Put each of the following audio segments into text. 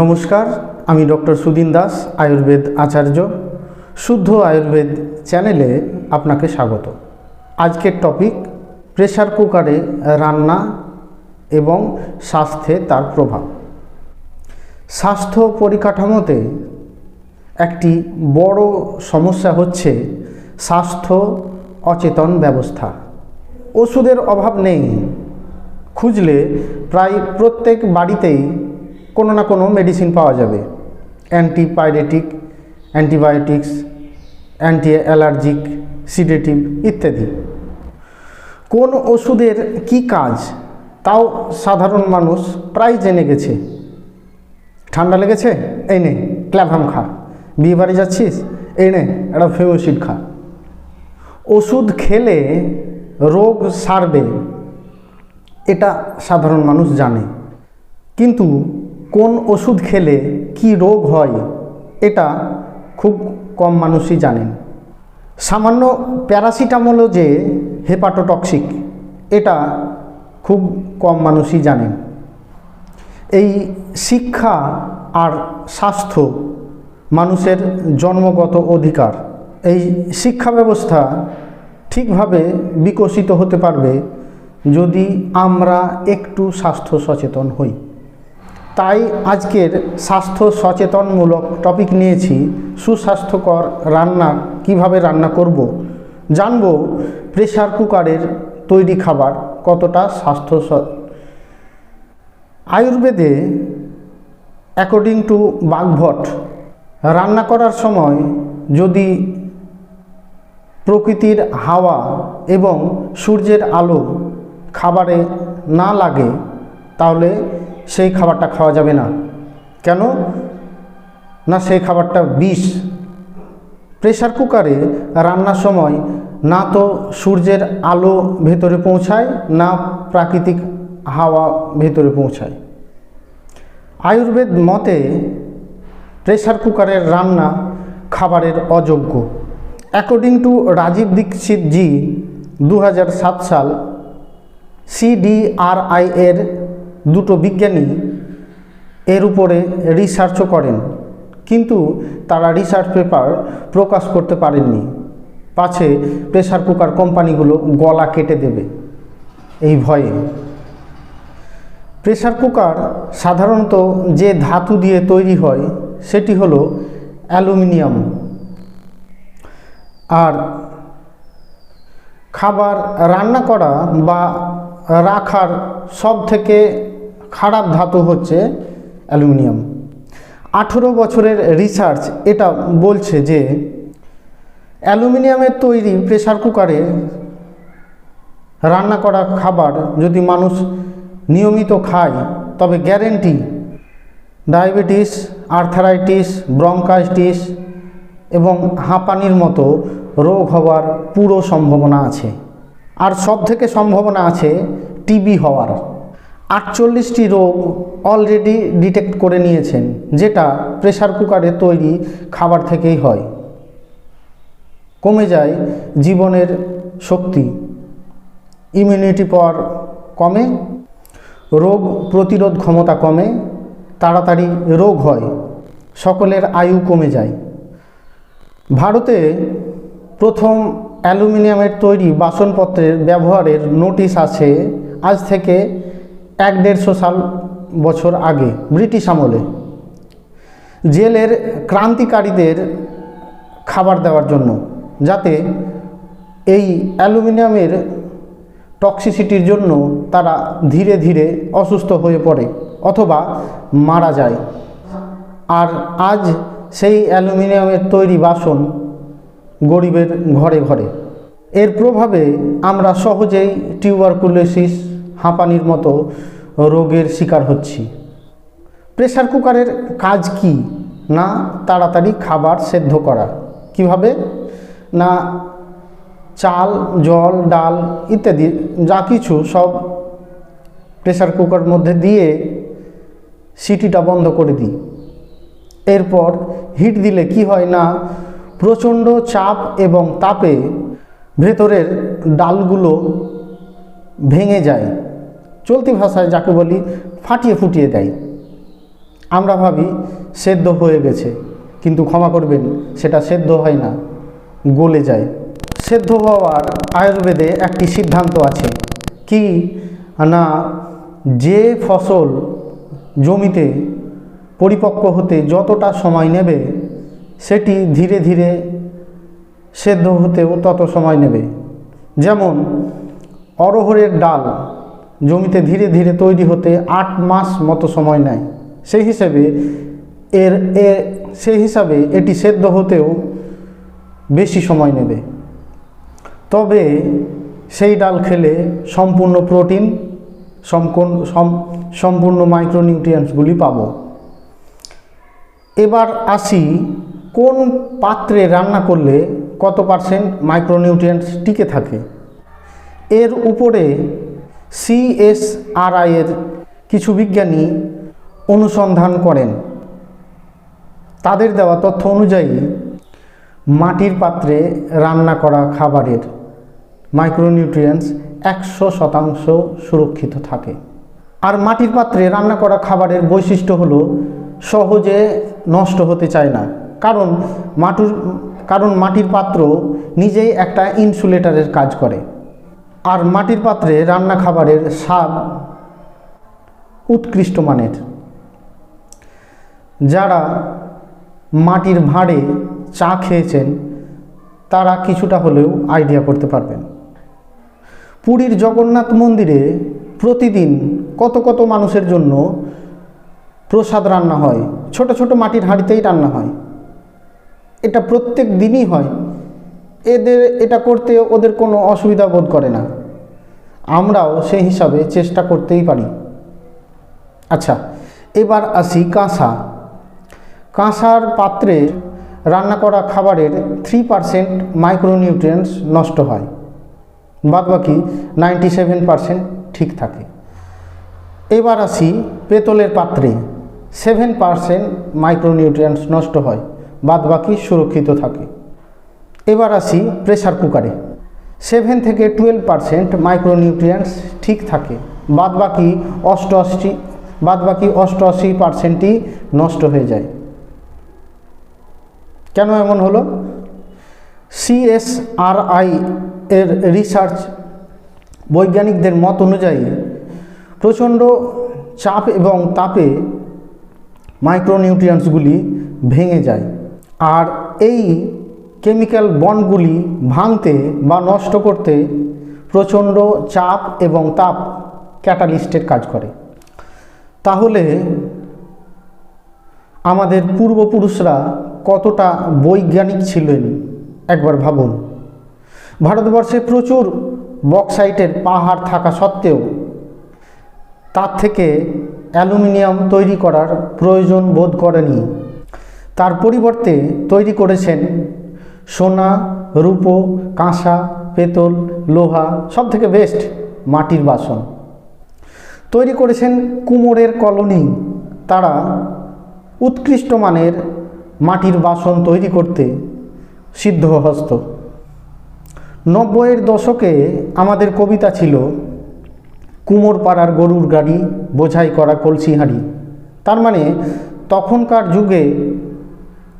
নমস্কার, আমি ডক্টর সুদিন দাস, আয়ুর্বেদ আচার্য, শুদ্ধ আয়ুর্বেদ চ্যানেলে আপনাকে স্বাগত। আজকের টপিক, প্রেসার কুকারে রান্না এবং স্বাস্থ্যে তার প্রভাব। স্বাস্থ্য পরিকাঠামোতে একটি বড় সমস্যা হচ্ছে স্বাস্থ্য অচেতন ব্যবস্থা। ওষুধের অভাব নেই। খুঁজলে প্রায় প্রত্যেক বাড়িতেই কোনো না কোনো মেডিসিন পাওয়া যাবে। Antipyretic antibiotics anti allergic sedative ইত্যাদি। কোন ওষুধের কি কাজ? তাও সাধারণ মানুষ প্রায় জেনে গেছে। ঠান্ডা লেগেছে? এই নে ক্ল্যাভাম খা। বিয়ে বাড়ি যাচ্ছিস? এই নে, একটা ফেমোসিড খা। ওষুধ খেলে রোগ সারবে, এটা সাধারণ মানুষ জানে। কিন্তু কোন ওষুধ খেলে কি রোগ হয়, এটা খুব কম মানুষই জানেন। সামান্য প্যারাসিটামলও যে হেপাটোটক্সিক, এটা খুব কম মানুষই জানেন। এই শিক্ষা আর স্বাস্থ্য মানুষের জন্মগত অধিকার, এই শিক্ষা ব্যবস্থা ঠিকভাবে বিকশিত হতে পারবে যদি আমরা একটু স্বাস্থ্য সচেতন হই। তাই আজকের স্বাস্থ্য সচেতনমূলক টপিক নিয়েছি, সুস্বাস্থ্যকর রান্না কীভাবে রান্না করব? জানব প্রেসার কুকারের তৈরি খাবার কতটা স্বাস্থ্য আয়ুর্বেদে অ্যাকর্ডিং টু বাগভট, রান্না করার সময় যদি প্রকৃতির হাওয়া এবং সূর্যের আলো খাবারে না লাগে, তাহলে সেই খাবারটা খাওয়া যাবে না। কেন? না সেই খাবারটা বিষ। প্রেশার কুকারে রান্নার সময় না তো সূর্যের আলো ভেতরে পৌঁছায়, না প্রাকৃতিক হাওয়া ভেতরে পৌঁছায়। আয়ুর্বেদ মতে প্রেশার কুকারের রান্না খাবারের অযোগ্য। অ্যাকর্ডিং টু রাজীব দীক্ষিত জি দু হাজার সাত সাল সিডিআরআই এর দুটো বিজ্ঞানী এর উপরে রিসার্চও করেন, কিন্তু তারা রিসার্চ পেপার প্রকাশ করতে পারেননি। পাছে প্রেসার কুকার কোম্পানিগুলো গলা কেটে দেবে এই ভয়ে। প্রেসার কুকার সাধারণত যে ধাতু দিয়ে তৈরি হয়, সেটি হলো অ্যালুমিনিয়াম। আর খাবার রান্না করা বা রাখার সব থেকে খারাপ ধাতু হচ্ছে অ্যালুমিনিয়াম। আঠেরো বছরের রিসার্চ এটা বলছে যে অ্যালুমিনিয়ামের তৈরি প্রেসার কুকারে রান্না করা খাবার যদি মানুষ নিয়মিত খায়, তবে গ্যারেন্টি ডায়াবেটিস আর্থারাইটিস ব্রঙ্কাইটিস এবং হাঁপানির মতো রোগ হওয়ার পুরো সম্ভাবনা আছে। আর সব থেকে সম্ভাবনা আছে টিবি হওয়ার। আটচল্লিশটি রোগ অলরেডি ডিটেক্ট করে নিয়েছেন, যেটা প্রেশার কুকারে তৈরি খাবার থেকেই হয়। কমে যায় জীবনের শক্তি ইমিউনিটি পাওয়ার কমে, রোগ প্রতিরোধ ক্ষমতা কমে, তাড়াতাড়ি রোগ হয়, সকলের আয়ু কমে যায়। ভারতে প্রথম অ্যালুমিনিয়ামের তৈরি বাসনপত্রের ব্যবহারের নোটিশ আছে, আজ থেকে এক দেড়শো সাল বছর আগে ব্রিটিশ আমলে জেলের ক্রান্তিকারীদের খাবার দেওয়ার জন্য, যাতে এই অ্যালুমিনিয়ামের টক্সিসিটির জন্য তারা ধীরে ধীরে অসুস্থ হয়ে পড়ে অথবা মারা যায়। আর আজ সেই অ্যালুমিনিয়ামের তৈরি বাসন গরিবের ঘরে ঘরে। এর প্রভাবে আমরা সহজেই টিউবারকুলোসিস হাঁপানির মতো রোগের শিকার হচ্ছি। প্রেশার কুকারের কাজ কি? না, তাড়াতাড়ি খাবার সেদ্ধ করা। কীভাবে? না, চাল, জল, ডাল ইত্যাদি যা কিছু সব প্রেশার কুকার মধ্যে দিয়ে সিটিটা বন্ধ করে দিই। এরপর হিট দিলে কি হয় না, প্রচণ্ড চাপ এবং তাপে ভেতরের ডালগুলো ভেঙে যায়। চলতি ভাষায় যাকে বলি ফাটিয়ে ফুটিয়ে দেয়। আমরা ভাবি সেদ্ধ হয়ে গেছে, কিন্তু ক্ষমা করবেন, সেটা সেদ্ধ হয় না, গলে যায়। সেদ্ধ হওয়ার আয়ুর্বেদে একটি সিদ্ধান্ত আছে কি, না, যে ফসল জমিতে পরিপক্ক হতে যতটা সময় নেবে, সেটি ধীরে ধীরে সেদ্ধ হতেও তত সময় নেবে। যেমন অরহরের ডাল জমিতে ধীরে ধীরে তৈরি হতে আট মাস মতো সময় নেয়। সেই হিসেবে এর, এ, সেই হিসাবে এটি সেদ্ধ হতেও বেশি সময় নেবে। তবে সেই ডাল খেলে সম্পূর্ণ প্রোটিন, সম্পূর্ণ মাইক্রোনিউট্রিয়েন্টসগুলি পাব। এবার আসি কোন পাত্রে রান্না করলে কত পার্সেন্ট মাইক্রোনিউট্রিয়েন্টস টিকে থাকে। এর উপরে সিএসআরআই এর কিছু বিজ্ঞানী অনুসন্ধান করেন। তাদের দেওয়া তথ্য অনুযায়ী, মাটির পাত্রে রান্না করা খাবারের মাইক্রোনিউট্রিয়েন্টস একশো শতাংশ সুরক্ষিত থাকে। আর মাটির পাত্রে রান্না করা খাবারের বৈশিষ্ট্য হলো, সহজে নষ্ট হতে চায় না। কারণ মাটুর, কারণ মাটির পাত্র নিজেই একটা ইনসুলেটরের কাজ করে। আর মাটির পাত্রে রান্না খাবারের স্বাদ উৎকৃষ্ট মানের। যারা মাটির ভাঁড়ে চা খেয়েছেন, তারা কিছুটা হলেও আইডিয়া করতে পারবেন। পুরীর জগন্নাথ মন্দিরে প্রতিদিন কত কত মানুষের জন্য প্রসাদ রান্না হয়, ছোট ছোট মাটির হাঁড়িতেই রান্না হয়। এটা প্রত্যেক দিনই হয়। এদের এটা করতে ওদের কোনো অসুবিধা বোধ করে না। আমরাও সেই হিসাবে চেষ্টা করতেই পারি। আচ্ছা এবার আসি কাঁসা। কাঁসার পাত্রে রান্না করা খাবারের থ্রি পারসেন্ট মাইক্রোনিউট্রিয়েন্টস নষ্ট হয়। বাদবাকি নাইনটি সেভেন পারসেন্ট ঠিক থাকে। এবার আসি পেতলের পাত্রে। সেভেন পারসেন্ট মাইক্রোনিউট্রিয়েন্টস নষ্ট হয়। বাদবাকি সুরক্ষিত থাকে। এবার আসি প্রেসার কুকারে সেভেন থেকে টুয়েলভ পারসেন্ট মাইক্রোনিউট্রিয়েন্টস ঠিক থাকে, বাদবাকি অষ্টআশি বাদবাকি অষ্টআশি পারসেন্টই নষ্ট হয়ে যায়। কেন এমন হলো? সিএসআরআই এর রিসার্চ বৈজ্ঞানিকদের মত অনুযায়ী প্রচণ্ড চাপ এবং তাপে মাইক্রোনিউট্রিয়েন্টসগুলি ভেঙে যায়। আর এই কেমিক্যাল বন্ডগুলি ভাঙতে বা নষ্ট করতে প্রচণ্ড চাপ এবং তাপ ক্যাটালিস্টের কাজ করে। তাহলে আমাদের পূর্বপুরুষরা কতটা বৈজ্ঞানিক ছিলেন একবার ভাবুন। ভারতবর্ষে প্রচুর বক্সাইটের পাহাড় থাকা সত্ত্বেও তার থেকে অ্যালুমিনিয়াম তৈরি করার প্রয়োজন বোধ করেনি। তার পরিবর্তে তৈরি করেছেন সোনা, রূপো, কাঁসা, পেতল, লোহা সব থেকে বেস্ট মাটির বাসন। তৈরি করেছেন কুমোরের কলোনি। তারা উৎকৃষ্ট মানের মাটির বাসন তৈরি করতে সিদ্ধহস্ত। নব্বইয়ের দশকে আমাদের কবিতা ছিল কুমোর পাড়ার গরুর গাড়ি, বোঝাই করা কলসি হাঁড়ি। তার মানে তখনকার যুগে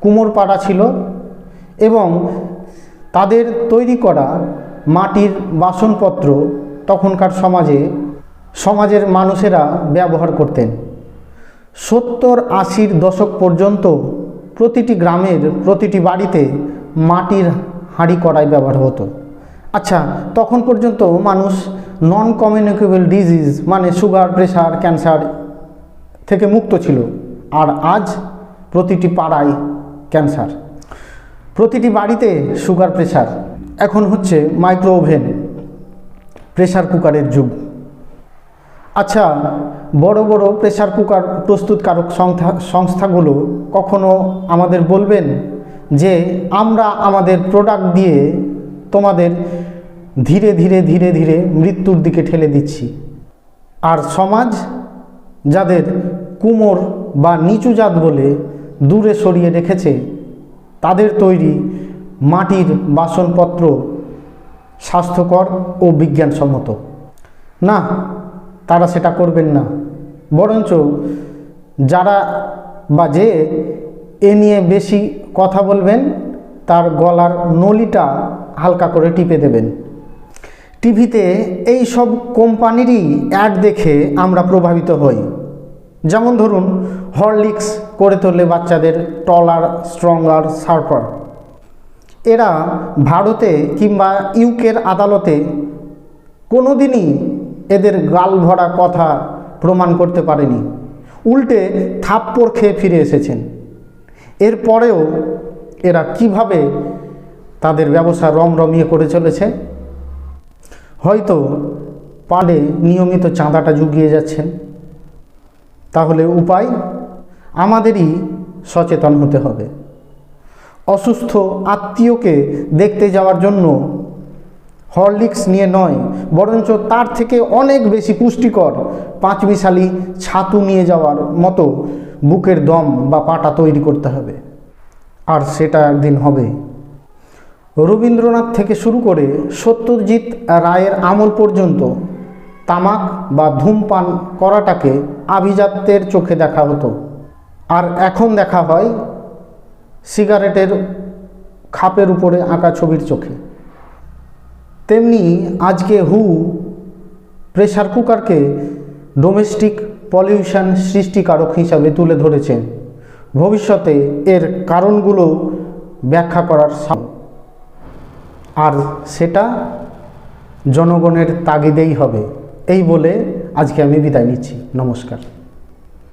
কুমোর পাড়া ছিল এবং তাদের তৈরি করা মাটির বাসনপত্র তখনকার সমাজে সমাজের মানুষেরা ব্যবহার করতেন। সত্তর আশির দশক পর্যন্ত প্রতিটি গ্রামের প্রতিটি বাড়িতে মাটির হাঁড়ি কড়াই ব্যবহার হতো। আচ্ছা তখন পর্যন্ত মানুষ নন কমিউনিকেবল ডিজিজ মানে সুগার প্রেশার ক্যান্সার থেকে মুক্ত ছিল। আর আজ প্রতিটি পাড়ায় ক্যান্সার প্রতিটি বাড়িতে সুগার প্রেশার এখন হচ্ছে মাইক্রো ওভেন প্রেশার কুকারের যুগ। আচ্ছা বড় বড় প্রেশার কুকার প্রস্তুতকারক সংস্থা, সংস্থাগুলো কখনো আমাদের বলবেন যে আমরা আমাদের প্রোডাক্ট দিয়ে তোমাদের ধীরে ধীরে ধীরে ধীরে মৃত্যুর দিকে ঠেলে দিচ্ছি। আর সমাজ, যাদের কুমোর বা নিচু জাত বলে দূরে সরিয়ে রেখেছে তাদের তৈরি মাটির বাসনপত্র স্বাস্থ্যকর ও বিজ্ঞানসম্মত। না, তারা সেটা করবেন না। বরঞ্চ যারা বা যে এ নিয়ে বেশি কথা বলবেন, তার গলার নলিটা হালকা করে টিপে দেবেন। টিভিতে এই সব কোম্পানিরই অ্যাড দেখে আমরা প্রভাবিত হই। যেমন ধরুন, হরলিক্স করে তোলে বাচ্চাদের টলার স্ট্রঙ্গার সার্পার এরা ভারতে কিংবা ইউকের আদালতে কোনো দিনই এদের গাল ভরা কথা প্রমাণ করতে পারেনি। উল্টে থাপ্পড় খেয়ে ফিরে এসেছেন। এরপরেও এরা কীভাবে তাদের ব্যবসা রমরমিয়ে করে চলেছে? হয়তো পাড়ে নিয়মিত চাঁদাটা জুগিয়ে যাচ্ছেন। তাহলে উপায় আমাদেরই সচেতন হতে হবে। অসুস্থ আত্মীয়কে দেখতে যাওয়ার জন্য হরলিক্স নিয়ে নয়, বরঞ্চ তার থেকে অনেক বেশি পুষ্টিকর পাঁচ পাঁচমিশালি ছাতু নিয়ে যাওয়ার মতো বুকের দম বা পাটা তৈরি করতে হবে। আর সেটা একদিন হবে। রবীন্দ্রনাথ থেকে শুরু করে সত্যজিৎ রায়ের আমল পর্যন্ত তামাক বা ধূমপান করাটাকে আভিজাত্যের চোখে দেখা হতো। আর এখন দেখা হয় সিগারেটের খাপের উপরে আঁকা ছবির চোখে। তেমনি আজকে হু প্রেশার কুকারকে ডোমেস্টিক পলিউশন সৃষ্টিকারক হিসাবে তুলে ধরেছেন ভবিষ্যতে এর কারণগুলো ব্যাখ্যা করার আর সেটা জনগণের তাগিদেই হবে। এই বলে আজকে আমি বিদায় নিচ্ছি। নমস্কার।